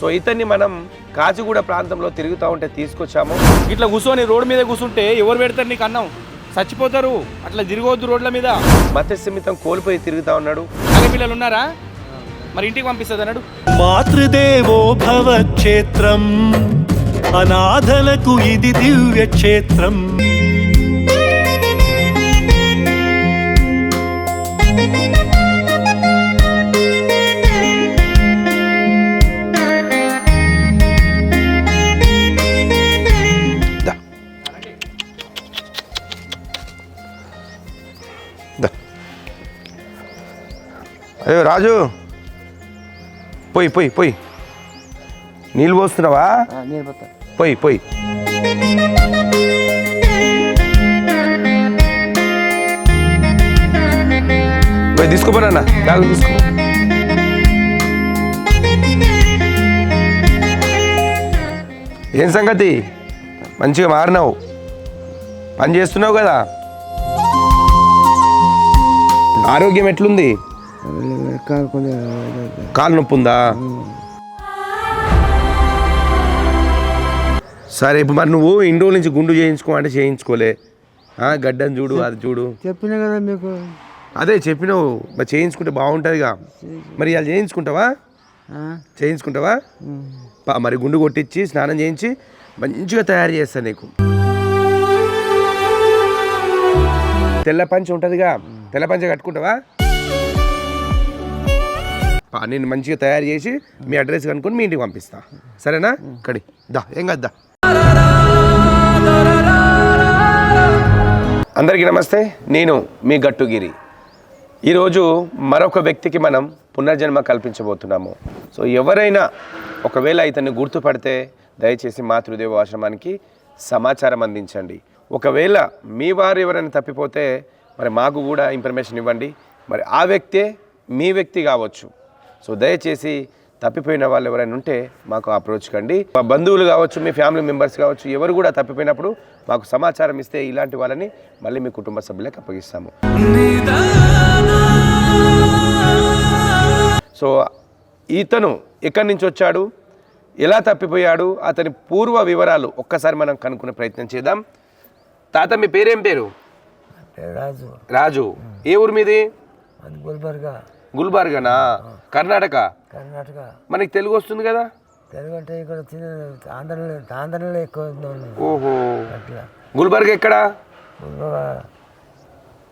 So ఇతన్ని మనం కాచిగూడ ప్రాంతంలో తిరుగుతూ ఉంటే తీసుకొచ్చాము. ఇట్లా కూర్చొని రోడ్డు మీద కూర్చుంటే ఎవరు పెడతారు నీకు అన్నం? చచ్చిపోతారు. అట్లా తిరగవద్దు రోడ్ల మీద. మత్స్యమితం కోల్పోయి తిరుగుతూ ఉన్నాడు. పిల్లలు ఉన్నారా? మరి ఇంటికి పంపిస్తుంది అన్నాడు. మాతృదేవో భవ క్షేత్రం అనాథలకు ఇది దివ్య క్షేత్రం రాజు. పోయి పోయి పోయి. నీళ్ళు పోస్తున్నావా? పోయి పోయి. పోయి తీసుకోపోనా బ్యాగ్ తీసుకో ఏం సంగతి? మంచిగా మారినావు. పని చేస్తున్నావు కదా. ఆరోగ్యం ఎట్లుంది? కాలు నొప్పి ఉందా సరే ఇప్పుడు మరి నువ్వు ఇన్ని రోజుల నుంచి గుండు చేయించుకో అంటే చేయించుకోలే. ఆ, గడ్డం చూడు అది చూడు. చెప్పిన కదా మీకు. అదే చెప్పినావు మరి చేయించుకుంటే బాగుంటుందిగా. మరి ఇవాళ చేయించుకుంటావా? చేయించుకుంటావా? మరి గుండు కొట్టించి స్నానం చేయించి మంచిగా తయారు చేస్తాను నీకు. తెల్ల పంచ ఉంటుందిగా. తెల్ల పంచ కట్టుకుంటావా? నేను మంచిగా తయారు చేసి మీ అడ్రస్ కనుక్కొని మీ ఇంటికి పంపిస్తా. సరేనా? కడి. దా ఏం కదా అందరికీ నమస్తే నేను మీ గట్టుగిరి. ఈరోజు మరొక వ్యక్తికి మనం పునర్జన్మ కల్పించబోతున్నాము. సో ఎవరైనా ఒకవేళ ఇతన్ని గుర్తుపడితే దయచేసి మాతృదేవ ఆశ్రమానికి సమాచారం అందించండి. ఒకవేళ మీ వారు ఎవరైనా తప్పిపోతే మరి మాకు కూడా ఇన్ఫర్మేషన్ ఇవ్వండి. మరి ఆ వ్యక్తే మీ వ్యక్తి కావచ్చు. సో దయచేసి తప్పిపోయిన వాళ్ళు ఎవరైనా ఉంటే మాకు అప్రోచ్ కండి. మా బంధువులు కావచ్చు మీ ఫ్యామిలీ మెంబర్స్ కావచ్చు ఎవరు కూడా తప్పిపోయినప్పుడు మాకు సమాచారం ఇస్తే ఇలాంటి వాళ్ళని మళ్ళీ మీ కుటుంబ సభ్యులకు అప్పగిస్తాము. సో ఇతను ఎక్కడి నుంచి వచ్చాడు? ఎలా తప్పిపోయాడు? అతని పూర్వ వివరాలు ఒక్కసారి మనం కనుక్కునే ప్రయత్నం చేద్దాం. తాత మీ పేరేం పేరు? రాజు. రాజు. ఏ ఊరు మీది? గుల్బర్గా. గుల్బర్గనా? కర్ణాటక? కర్ణాటక. మనకి తెలుగు వస్తుంది కదా? తెలుగు అంటే ఇక్కడ ఆంధ్రలో ఆంధ్రలో ఎక్కువ. ఓహో. అట్లా. గుల్బర్గ ఎక్కడా?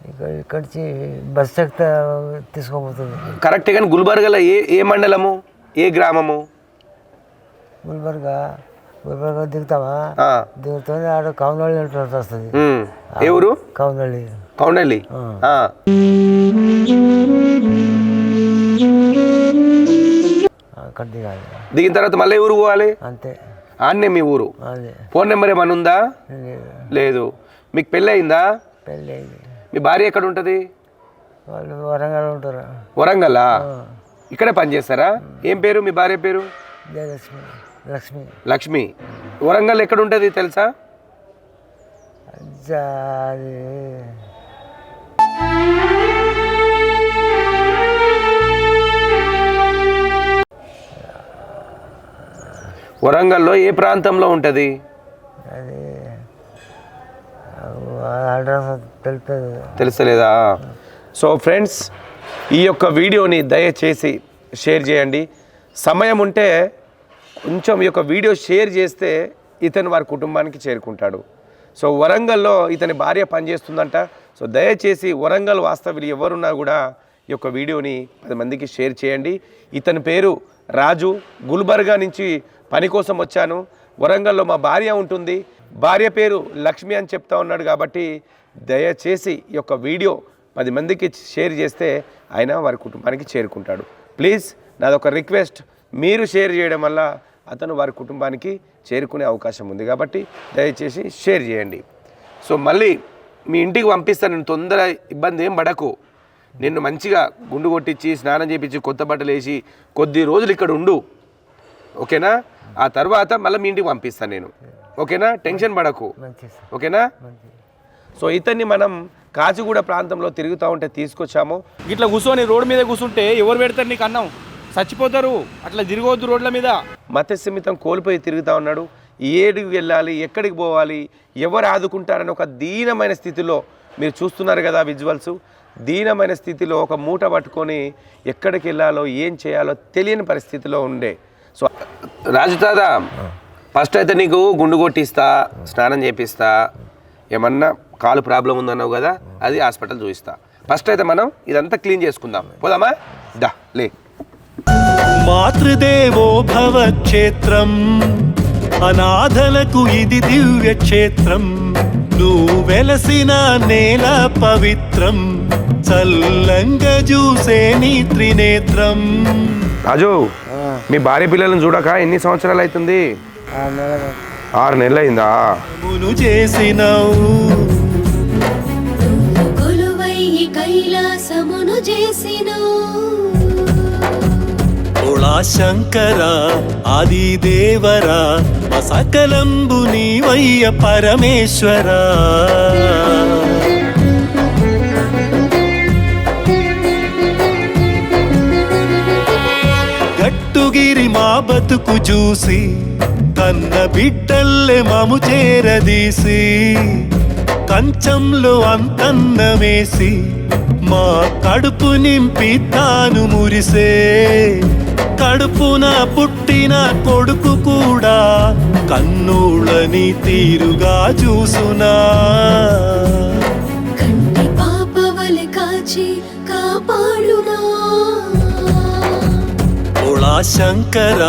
ఇక్కడ ఇక్కడి నుంచి బస్ ఎక్కితే తీసుకోబోతుంది కరెక్టే కానీ గుల్బర్గలో ఏ ఏ మండలము? ఏ గ్రామము? గుల్బర్గా గుల్బర్గా దిగుతావా దిగుతుంది ఆడ కౌనల్లి వస్తుంది. ఊరు? కౌనల్లి. కౌండల్లి ఆ. అక్కడ దిగాలి. దిగిన తర్వాత మళ్ళీ ఊరు పోవాలి? అంతే. ఆన్నే మీ ఊరు. ఫోన్ నెంబర్ ఏమైనా ఉందా? లేదు. మీకు పెళ్ళి అయిందా? పెళ్ళి అయింది మీ భార్య ఎక్కడ ఉంటుంది? వాళ్ళు వరంగల్ ఉంటారు. వరంగల్లా ఇక్కడే పని చేస్తారా? ఏం పేరు మీ భార్య పేరు? జయలక్ష్మి. లక్ష్మి. లక్ష్మి. వరంగల్ ఎక్కడ ఉంటుంది తెలుసా? అది వరంగల్లో ఏ ప్రాంతంలో ఉంటుంది? అది అడ్రస్ తెలుపుతుంది తెలుసలేదా సో ఫ్రెండ్స్ ఈ యొక్క వీడియోని దయచేసి షేర్ చేయండి. సమయం ఉంటే కొంచెం ఈ యొక్క వీడియో షేర్ చేస్తే ఇతను వారి కుటుంబానికి చేరుకుంటాడు. సో వరంగల్లో ఇతని భార్య పనిచేస్తుందంట. సో దయచేసి వరంగల్ వాస్తవ్యులు ఎవరున్నా కూడా ఈ యొక్క వీడియోని పది మందికి షేర్ చేయండి. ఇతని పేరు రాజు. గుల్బర్గా నుంచి పని కోసం వచ్చాను. వరంగల్లో మా భార్య ఉంటుంది. భార్య పేరు లక్ష్మి అని చెప్తా ఉన్నాడు కాబట్టి దయచేసి ఈ యొక్క వీడియో పది మందికి షేర్ చేస్తే ఆయన వారి కుటుంబానికి చేరుకుంటాడు. ప్లీజ్ నాదొక రిక్వెస్ట్. మీరు షేర్ చేయడం వల్ల అతను వారి కుటుంబానికి చేరుకునే అవకాశం ఉంది కాబట్టి దయచేసి షేర్ చేయండి. సో మళ్ళీ మీ ఇంటికి పంపిస్తాను నేను తొందర ఇబ్బంది ఏం పడకు. నిన్ను మంచిగా గుండు కొట్టించి స్నానం చేపించి కొత్త బట్టలు వేసి కొద్ది రోజులు ఇక్కడ ఉండు. ఓకేనా? ఆ తర్వాత మళ్ళీ మీ ఇంటికి పంపిస్తాను నేను. ఓకేనా? టెన్షన్ పడకు. ఓకేనా? సో ఇతన్ని మనం కాచిగూడ ప్రాంతంలో తిరుగుతూ ఉంటే తీసుకొచ్చాము. ఇట్లా కూర్చొని రోడ్డు మీద కూర్చుంటే ఎవరు పెడతారు నీకు అన్నం? చచ్చిపోతారు. అట్లా తిరగవద్దు రోడ్ల మీద. మతస్థిమితం కోల్పోయి తిరుగుతూ ఉన్నాడు. ఏడికి వెళ్ళాలి ఎక్కడికి పోవాలి ఎవరు ఆదుకుంటారని ఒక దీనమైన స్థితిలో మీరు చూస్తున్నారు కదా విజువల్స్. దీనమైన స్థితిలో ఒక మూట పట్టుకొని ఎక్కడికి వెళ్ళాలో ఏం చేయాలో తెలియని పరిస్థితిలో ఉండే. సో రాజు తాత ఫస్ట్ అయితే నీకు గుండు కొట్టిస్తా స్నానం చేపిస్తా ఏమన్నా కాలు ప్రాబ్లం ఉందన్నావు కదా అది హాస్పిటల్ చూపిస్తా ఫస్ట్ అయితే మనం ఇదంతా క్లీన్ చేసుకుందాం. పోదామా? దా లే. మాతృదేవో భవ క్షేత్రం అనాథలకు ఇది దివ్య క్షేత్రం నువ్వు వెలసిన నేల పవిత్రం చల్లంగా చూసే నీ త్రినేత్రం. రాజు మీ భార్య పిల్లలను చూడక ఎన్ని సంవత్సరాలు అవుతుంది? ఆరు నెలలు అయిందా చేసినవు. కొలువై కైలాసమును చేసిన ఓళా శంకర ఆది దేవరా సకలంబు నీవయ్య పరమేశ్వరా. బతుకు చూసి తన్న బిడ్డల్లే మము చేరదీసి కంచంలో అంతన్నమేసి మా కడుపు నింపి తాను మురిసే. కడుపున పుట్టిన కొడుకు కూడా కన్నూళ్ళని తీరుగా చూసునా. కంటి పాపవలె కాచి కాపాడునా? ఓళా శంకర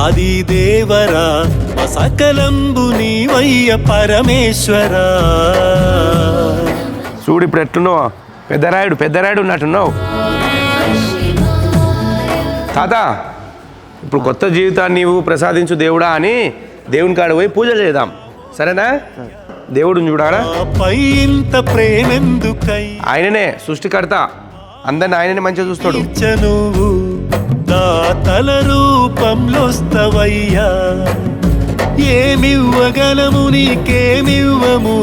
ఆది దేవరా సకలంబు నీవయ్య పరమేశ్వరా. చూడు ఇప్పుడు ఎట్లున్నావు? పెద్దరాయుడు పెద్దరాయుడు ఉన్నట్టున్నావు. తాత ఇప్పుడు కొత్త జీవితాన్ని నీవు ప్రసాదించు దేవుడా అని దేవుని కాడ పోయి పూజ చేద్దాం. సరేనా? ఇంత ప్రేమెందుకై? ఆయననే సృష్టికర్త. అందరిని ఆయననే మంచిగా చూస్తాడు. దాతల రూపంలోస్తవయ్యా. ఏమివ్వగలము నీకేమివ్వము?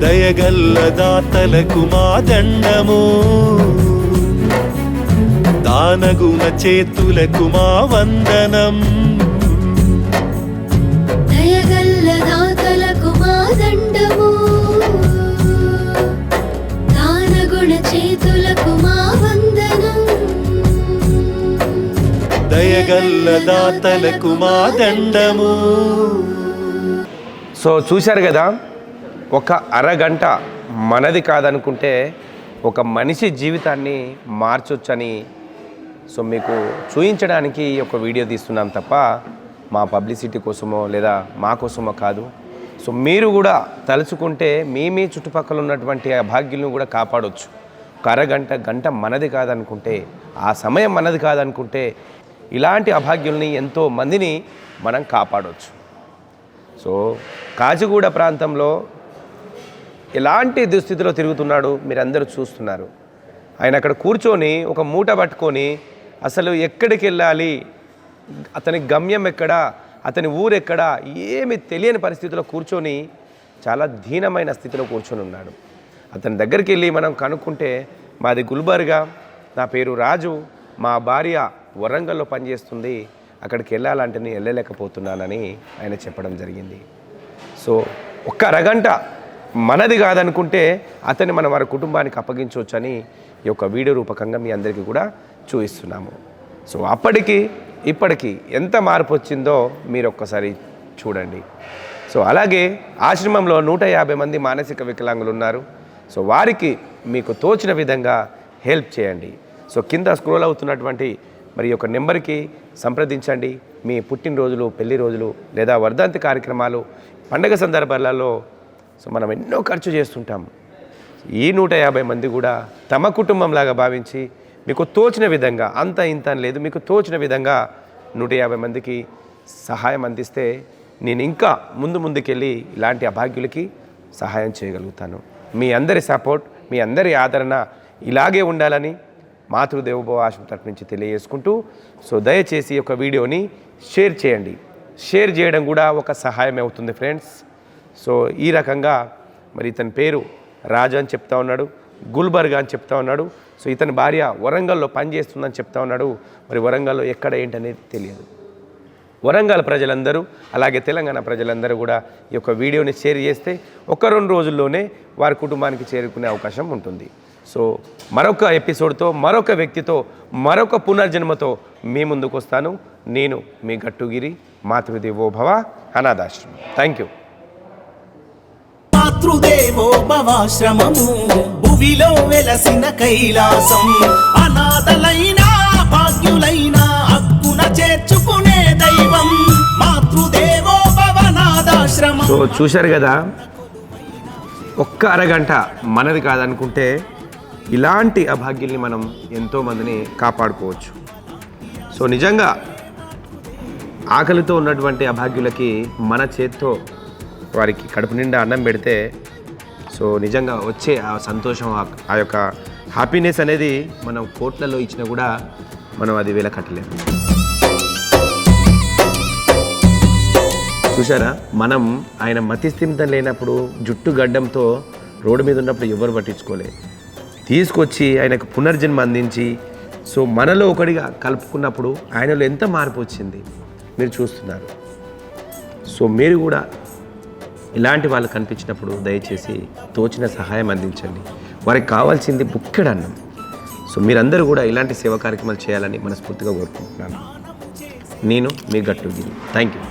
దయగల్ల దాతలకు మా దండము. దానగుణ చేతులకు మా వందనం. కులదాతలకు మా దండము సో చూశారు కదా ఒక అరగంట మనది కాదనుకుంటే ఒక మనిషి జీవితాన్ని మార్చొచ్చని. సో మీకు చూపించడానికి ఈ వీడియో తీస్తున్నాం తప్ప మా పబ్లిసిటీ కోసమో లేదా మా కోసమో కాదు. సో మీరు కూడా తలుచుకుంటే మీ మీ చుట్టుపక్కల ఉన్నటువంటి ఆ భాగ్యులను కూడా కాపాడొచ్చు. ఒక అరగంట గంట మనది కాదనుకుంటే ఆ సమయం మనది కాదనుకుంటే ఇలాంటి అభాగ్యుల్ని ఎంతో మందిని మనం కాపాడవచ్చు సో కాచిగూడ ప్రాంతంలో ఎలాంటి దుస్థితిలో తిరుగుతున్నాడు మీరందరూ చూస్తున్నారు. ఆయన అక్కడ కూర్చొని ఒక మూట పట్టుకొని అసలు ఎక్కడికి వెళ్ళాలి అతని గమ్యం ఎక్కడా? అతని ఊరెక్కడా? ఏమి తెలియని పరిస్థితిలో కూర్చొని చాలా దీనమైన స్థితిలో కూర్చొని ఉన్నాడు. అతని దగ్గరికి వెళ్ళి మనం కనుక్కుంటే మాది గుల్బర్గా నా పేరు రాజు మా భార్య వరంగల్లో పనిచేస్తుంది అక్కడికి వెళ్ళాలంటే నేను వెళ్ళలేకపోతున్నానని ఆయన చెప్పడం జరిగింది. సో ఒక్క అరగంట మనది కాదనుకుంటే అతన్ని మనం వారి కుటుంబానికి అప్పగించవచ్చని ఈ యొక్క వీడియో రూపకంగా మీ అందరికీ కూడా చూపిస్తున్నాము. సో అప్పటికి ఇప్పటికి ఎంత మార్పు వచ్చిందో మీరు ఒక్కసారి చూడండి. సో అలాగే ఆశ్రమంలో నూట యాభై మంది మానసిక వికలాంగులు ఉన్నారు. సో వారికి మీకు తోచిన విధంగా హెల్ప్ చేయండి. సో కింద స్క్రోల్ అవుతున్నటువంటి మరి యొక్క నెంబర్కి సంప్రదించండి. మీ పుట్టినరోజులు పెళ్ళి రోజులు లేదా వర్ధంతి కార్యక్రమాలు పండగ సందర్భాలలో సో మనం ఎన్నో ఖర్చు చేస్తుంటాం. ఈ నూట యాభై మంది కూడా తమ కుటుంబంలాగా భావించి మీకు తోచిన విధంగా అంత ఇంత అని లేదు మీకు తోచిన విధంగా నూట యాభై మందికి సహాయం అందిస్తే నేను ఇంకా ముందు ముందుకెళ్ళి ఇలాంటి అభాగ్యులకి సహాయం చేయగలుగుతాను. మీ అందరి సపోర్ట్ మీ అందరి ఆదరణ ఇలాగే ఉండాలని మాతృదేవోభవ ఆశ్రమం తరపు నుంచి తెలియజేసుకుంటూ సో దయచేసి ఈ యొక్క వీడియోని షేర్ చేయండి. షేర్ చేయడం కూడా ఒక సహాయం అవుతుంది ఫ్రెండ్స్. సో ఈ రకంగా మరి ఇతని పేరు రాజు అని చెప్తా ఉన్నాడు గుల్బర్గా అని చెప్తా ఉన్నాడు. సో ఇతని భార్య వరంగల్లో పనిచేస్తుందని చెప్తా ఉన్నాడు. మరి వరంగల్లో ఎక్కడ ఏంటనేది తెలియదు. వరంగల్ ప్రజలందరూ అలాగే తెలంగాణ ప్రజలందరూ కూడా ఈ యొక్క వీడియోని షేర్ చేస్తే ఒక రెండు రోజుల్లోనే వారి కుటుంబానికి చేరుకునే అవకాశం ఉంటుంది. సో మరొక ఎపిసోడ్తో మరొక వ్యక్తితో మరొక పునర్జన్మతో మీ ముందుకు వస్తాను. నేను మీ గట్టుగిరి మాతృదేవో భవ అనాథాశ్రమం. థ్యాంక్ యూ మాతృదేవో భవాశ్రమము భువిలో వెలసిన కైలాసం. అనాథలైన భాగ్యులైన హక్కున చేర్చుకునే దైవం. మాతృదేవో భవనాథాశ్రమం సో చూశారు కదా ఒక్క అరగంట మనది కాదనుకుంటే ఇలాంటి అభాగ్యుల్ని మనం ఎంతోమందిని కాపాడుకోవచ్చు. సో నిజంగా ఆకలితో ఉన్నటువంటి అభాగ్యులకి మన చేత్తో వారికి కడుపు నిండా అన్నం పెడితే సో నిజంగా వచ్చే ఆ సంతోషం ఆ- ఆ యొక్క హ్యాపీనెస్ అనేది మనం కోట్లలో ఇచ్చినా కూడా మనం అది వేల కట్టలేము. చూసారా మనం ఆయన మతిస్థిమితం లేనప్పుడు జుట్టు గడ్డంతో రోడ్డు మీద ఉన్నప్పుడు ఎవరు పట్టించుకోలేదు తీసుకొచ్చి ఆయనకు పునర్జన్మ అందించి సో మనలో ఒకటిగా కలుపుకున్నప్పుడు ఆయనలో ఎంత మార్పు వచ్చింది మీరు చూస్తున్నారు. సో మీరు కూడా ఇలాంటి వాళ్ళు కనిపించినప్పుడు దయచేసి తోచిన సహాయం అందించండి. వారికి కావాల్సింది బుక్కెడ్ అన్నం. సో మీరందరూ కూడా ఇలాంటి సేవా కార్యక్రమాలు చేయాలని మనస్ఫూర్తిగా కోరుకుంటున్నాను. నేను మీ గట్టుగిరి. Thank you